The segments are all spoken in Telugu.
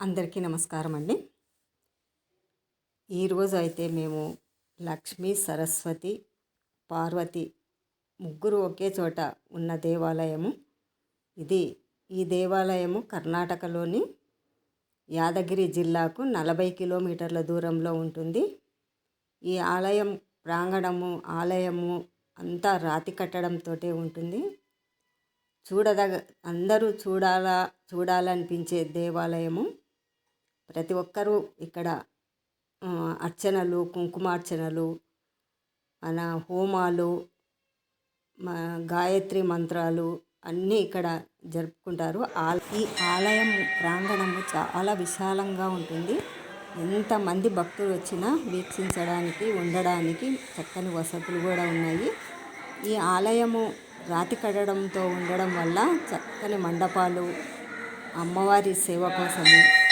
అందరికీ నమస్కారం అండి. ఈరోజు అయితే మేము లక్ష్మీ సరస్వతి పార్వతి ముగ్గురు ఒకే చోట ఉన్న దేవాలయము. ఇది ఈ దేవాలయము కర్ణాటకలోని యాదగిరి జిల్లాకు నలభై కిలోమీటర్ల దూరంలో ఉంటుంది. ఈ ఆలయం ప్రాంగణము ఆలయము అంతా రాతి కట్టడంతో ఉంటుంది. చూడదగ అందరూ చూడాలా చూడాలనిపించే దేవాలయము. ప్రతి ఒక్కరూ ఇక్కడ అర్చనలు కుంకుమార్చనలు మన హోమాలు మా గాయత్రి మంత్రాలు అన్నీ ఇక్కడ జరుపుకుంటారు. ఆ- ఈ ఆలయం ప్రాంగణము చాలా విశాలంగా ఉంటుంది. ఎంతమంది భక్తులు వచ్చినా వీక్షించడానికి ఉండడానికి చక్కని వసతులు కూడా ఉన్నాయి. ఈ ఆలయము రాతి కట్టడంతో ఉండడం వల్ల చక్కని మండపాలు అమ్మవారి సేవ కోసము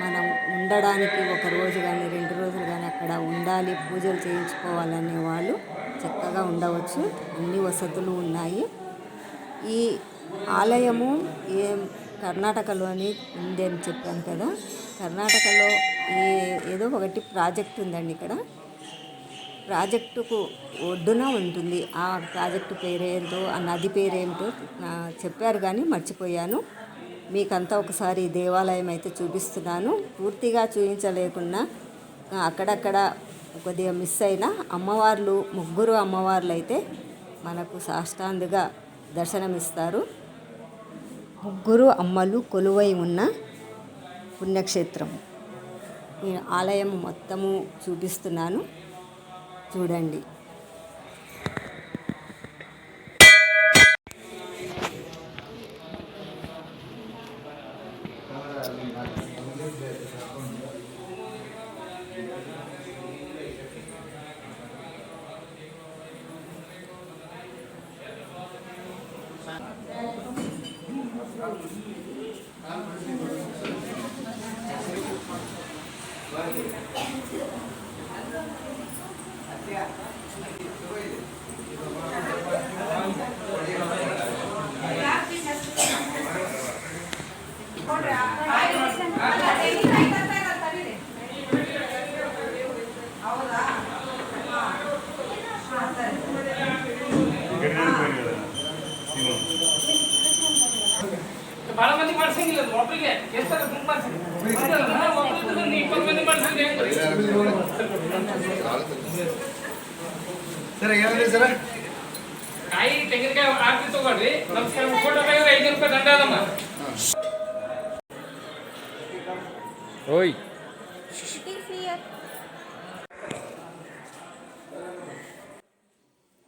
మనం ఉండడానికి ఒక రోజు కానీ రెండు రోజులు కానీ అక్కడ ఉండాలి పూజలు చేయించుకోవాలనే వాళ్ళు చక్కగా ఉండవచ్చు. అన్ని వసతులు ఉన్నాయి. ఈ ఆలయము ఏ కర్ణాటకలోని ఉంది అని చెప్పాను కదా. కర్ణాటకలో ఈ ఏదో ఒకటి ప్రాజెక్ట్ ఉందండి ఇక్కడ. ప్రాజెక్టుకు ఒడ్డున ఉంటుంది. ఆ ప్రాజెక్టు పేరేంటో ఆ నది పేరేంటో చెప్పారు కానీ మర్చిపోయాను. మీకంతా ఒకసారి దేవాలయం అయితే చూపిస్తున్నాను. పూర్తిగా చూపించలేకున్నా అక్కడక్కడ కొద్దిగా మిస్ అయిన అమ్మవార్లు ముగ్గురు అమ్మవార్లు అయితే మనకు సాష్టాందుగా దర్శనమిస్తారు. ముగ్గురు అమ్మలు కొలువై ఉన్న పుణ్యక్షేత్రం. ఆలయం మొత్తము చూపిస్తున్నాను. చూడండి. અત્યારે ಬಹಳ ಮಂದಿ ಮಾಡ್ಸಂಗಿಲ್ಲ ಒಬ್ಬರಿಗೆ ಎಷ್ಟಾರ ಗುಂಪು ಮಾಡ್ಸಂಗಿಲ್ಲ ಇಪ್ಪತ್ತು ಮಂದಿ? ಸರ್ ಏನಿದೆ ಸರ್? ಕಾಯಿ ತೆಂಗಿನಕಾಯಿ ಆರ್ತಿ ತಗೊಳ್ರಿ. ನಮಸ್ಕಾರ ಫೋಟೋ ಐನೂರು ರೂಪಾಯಿ ದಂಡ ಅದಮ್ಮ. Oi.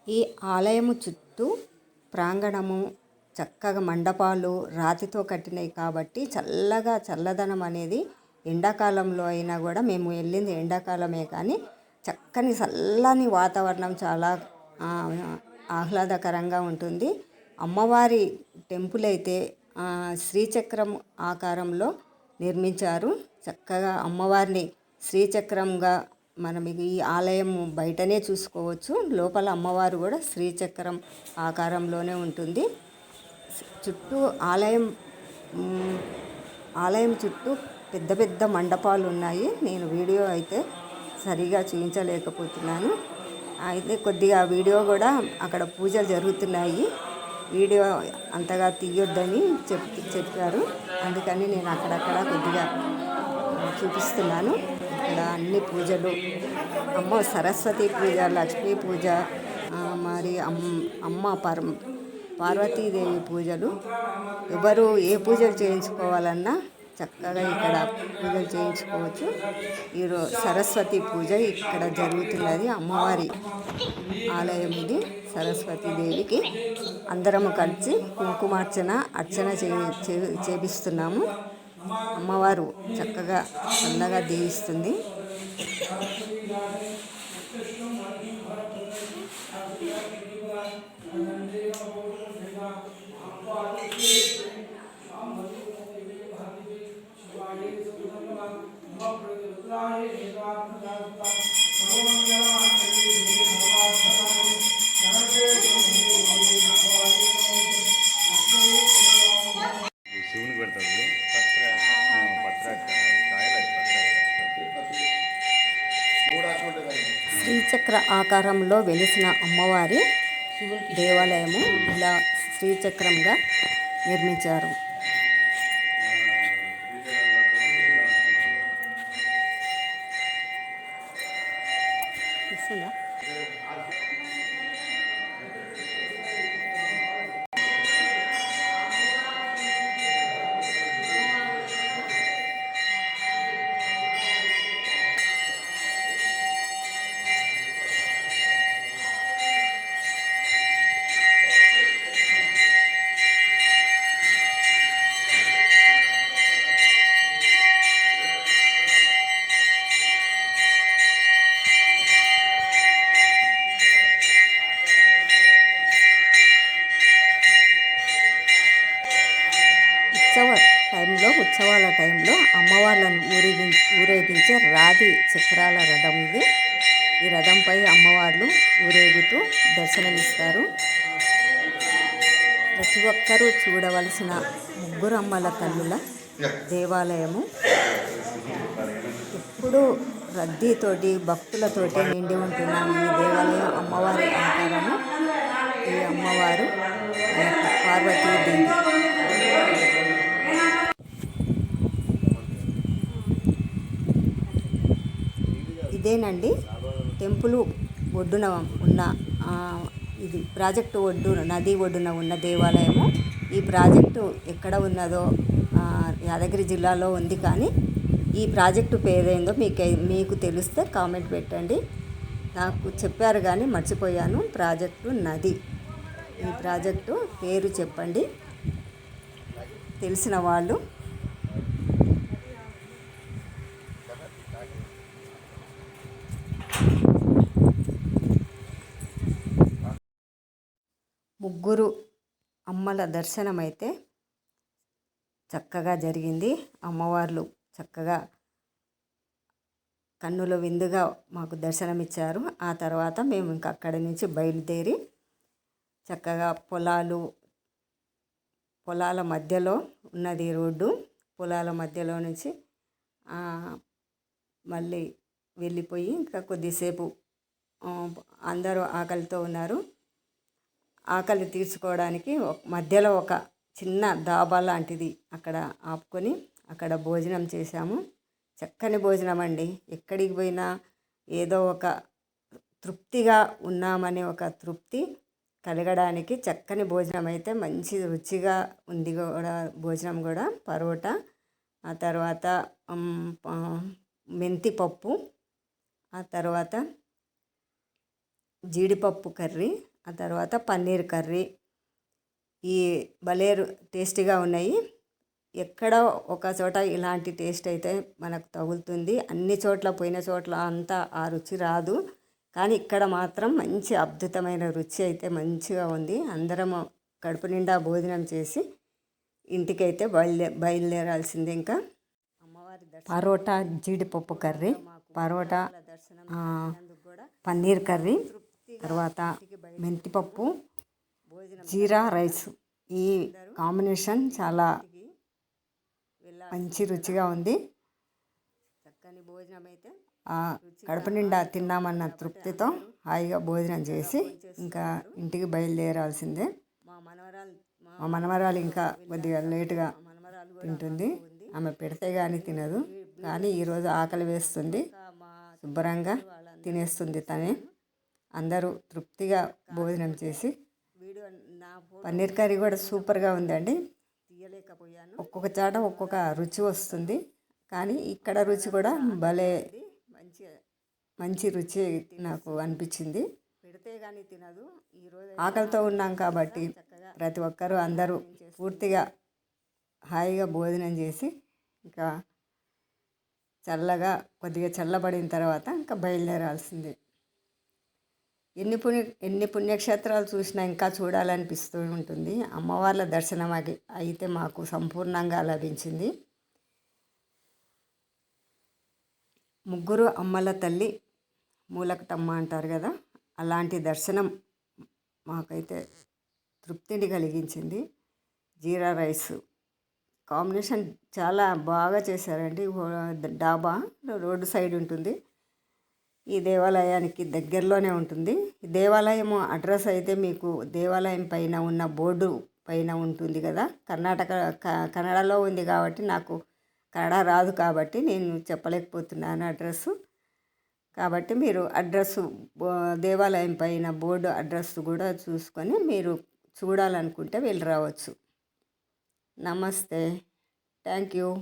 ఈ ఆలయము చుట్టూ ప్రాంగణము చక్కగా మండపాలు రాతితో కట్టినవి కాబట్టి చల్లగా చల్లదనం అనేది ఎండాకాలంలో అయినా కూడా మేము వెళ్ళింది ఎండాకాలమే కానీ చక్కని చల్లని వాతావరణం చాలా ఆహ్లాదకరంగా ఉంటుంది అమ్మవారి టెంపుల్ అయితే శ్రీచక్రం ఆకారంలో నిర్మించారు. చక్కగా అమ్మవారిని శ్రీచక్రంగా మనం ఈ ఆలయం బయటనే చూసుకోవచ్చు. లోపల అమ్మవారు కూడా శ్రీచక్రం ఆకారంలోనే ఉంటుంది. చుట్టూ ఆలయం ఆలయం చుట్టూ పెద్ద పెద్ద మండపాలు ఉన్నాయి. నేను వీడియో అయితే సరిగా చూపించలేకపోతున్నాను అయితే కొద్దిగా వీడియో కూడా అక్కడ పూజలు జరుగుతున్నాయి. వీడియో అంతగా తీయొద్దని చెప్ చెప్పారు. అందుకని నేను అక్కడక్కడ కొద్దిగా చూపిస్తున్నాను. ఇక్కడ అన్ని పూజలు అమ్మ సరస్వతి పూజ లక్ష్మీ పూజ మరి అమ్ అమ్మ పర పార్వతీదేవి పూజలు. ఎవరు ఏ పూజలు చేయించుకోవాలన్నా చక్కగా ఇక్కడ పూజలు చేయించుకోవచ్చు. ఈరోజు సరస్వతి పూజ ఇక్కడ జరుగుతున్నది అమ్మవారి ఆలయం ఇది సరస్వతి దేవికి. అందరము కలిసి కుంకుమార్చన అర్చన చే చే- చేపిస్తున్నాము. అమ్మవారు చక్కగా చల్లగా దీవిస్తుంది. చక్ర ఆకారంలో వెలిసిన అమ్మవారి దేవాలయము ఇలా శ్రీచక్రంగా నిర్మించారు ఇస్తుందా? ఉత్సవాల టైంలో అమ్మవార్లను ఊరేగి ఊరేగించే రాతి చక్రాల రథం ఇది. ఈ రథంపై అమ్మవార్లు ఊరేగుతూ దర్శనమిస్తారు. ప్రతి ఒక్కరూ చూడవలసిన ముగ్గురమ్మల తల్లుల దేవాలయము. ఎప్పుడూ రద్దీతోటి భక్తులతోటి నిండి ఉంటున్న ఈ దేవాలయం అమ్మవారి ఆకారము. ఈ అమ్మవారు పార్వతీ యొక్క పార్వతీదేవి ఇదేనండి. టెంపుల్ ఒడ్డున ఉన్న ఇది ప్రాజెక్టు ఒడ్డు నది ఒడ్డున ఉన్న దేవాలయము. ఈ ప్రాజెక్టు ఎక్కడ ఉన్నదో యాదగిరి జిల్లాలో ఉంది కానీ ఈ ప్రాజెక్టు పేరేందో మీకు మీకు తెలిస్తే కామెంట్ పెట్టండి. నాకు చెప్పారు కానీ మర్చిపోయాను. ప్రాజెక్టు నది. ఈ ప్రాజెక్టు పేరు చెప్పండి. తెలిసిన వాళ్ళు ముగ్గురు అమ్మల దర్శనం అయితే చక్కగా జరిగింది. అమ్మవార్లు చక్కగా కన్నుల విందుగా మాకు దర్శనమిచ్చారు. ఆ తర్వాత మేము ఇంకా అక్కడి నుంచి బయలుదేరి చక్కగా పొలాలు పొలాల మధ్యలో ఉన్నది రోడ్డు. పొలాల మధ్యలో నుంచి మళ్ళీ వెళ్ళిపోయి ఇంకా కొద్దిసేపు అందరూ ఆకలితో ఉన్నారు. ఆకలి తీర్చుకోవడానికి మధ్యలో ఒక చిన్న దాబా లాంటిది అక్కడ ఆపుకొని అక్కడ భోజనం చేశాము. చక్కని భోజనం అండి. ఎక్కడికి పోయినా ఏదో ఒక తృప్తిగా ఉన్నామనే ఒక తృప్తి కలగడానికి చక్కని భోజనం అయితే మంచి రుచిగా ఉంది కూడా భోజనం కూడా. పరోటా ఆ తర్వాత ప- మెంతి పప్పు ఆ తర్వాత జీడిపప్పు కర్రీ ఆ తర్వాత పన్నీర్ కర్రీ. ఈ భలే రు- టేస్టీగా ఉన్నాయి. ఎక్కడో ఒక చోట ఇలాంటి టేస్ట్ అయితే మనకు తగులుతుంది. అన్ని చోట్ల పోయిన చోట్ల అంతా ఆ రుచి రాదు. కానీ ఇక్కడ మాత్రం మంచి అద్భుతమైన రుచి అయితే మంచిగా ఉంది. అందరం కడుపు నిండా భోజనం చేసి ఇంటికైతే బయలుదే బయలుదేరాల్సిందే ఇంకా. అమ్మవారి పరోటా జీడిపప్పు కర్రీ పరోటా పన్నీర్ కర్రీ. తర్వాత మెంతిపప్పు జీరా రైస్. ఈ కాంబినేషన్ చాలా మంచి రుచిగా ఉంది. చక్కని భోజనం అయితే కడుపు నిండా తిన్నామన్న తృప్తితో హాయిగా భోజనం చేసి ఇంకా ఇంటికి బయలుదేరాల్సిందే. మా మనవరాలు మా మనవరాలు ఇంకా కొద్దిగా లేటుగా తింటుంది. ఆమె పెడితే కానీ తినదు. కానీ ఈరోజు ఆకలి వేస్తుంది. శుభ్రంగా తినేస్తుంది తనే. అందరూ తృప్తిగా భోజనం చేసి పన్నీర్ కర్రీ కూడా సూపర్గా ఉందండి. తీయలేకపోయాను. ఒక్కొక్క చాట ఒక్కొక్క రుచి వస్తుంది. కానీ ఇక్కడ రుచి కూడా భలే మంచి మంచి రుచి నాకు అనిపించింది. పెడితే కానీ తినదు. ఈరోజు ఆకలితో ఉన్నాం కాబట్టి ప్రతి ఒక్కరూ అందరూ పూర్తిగా హాయిగా భోజనం చేసి ఇంకా చల్లగా కొద్దిగా చల్లబడిన తర్వాత ఇంకా బయలుదేరాల్సిందే. ఎన్ని పుణ్య ఎన్ని పుణ్యక్షేత్రాలు చూసినా ఇంకా చూడాలనిపిస్తూ ఉంటుంది. అమ్మవార్ల దర్శనం అయితే మాకు సంపూర్ణంగా లభించింది. ముగ్గురు అమ్మల తల్లి మూలకటమ్మ అంటారు కదా అలాంటి దర్శనం మాకైతే తృప్తిని కలిగించింది. జీరా రైస్ కాంబినేషన్ చాలా బాగా చేశారండి. డాబా రోడ్డు సైడ్ ఉంటుంది. ఈ దేవాలయానికి దగ్గరలోనే ఉంటుంది. ఈ దేవాలయం అడ్రస్ అయితే మీకు దేవాలయం పైన ఉన్న బోర్డు పైన ఉంటుంది కదా. కర్ణాటక క- కన్నడలో ఉంది కాబట్టి నాకు కన్నడ రాదు కాబట్టి నేను చెప్పలేకపోతున్నాను అడ్రస్సు. కాబట్టి మీరు అడ్రస్ దేవాలయం పైన బోర్డు అడ్రస్ కూడా చూసుకొని మీరు చూడాలనుకుంటే వెళ్ళి రావచ్చు. నమస్తే. Thank you.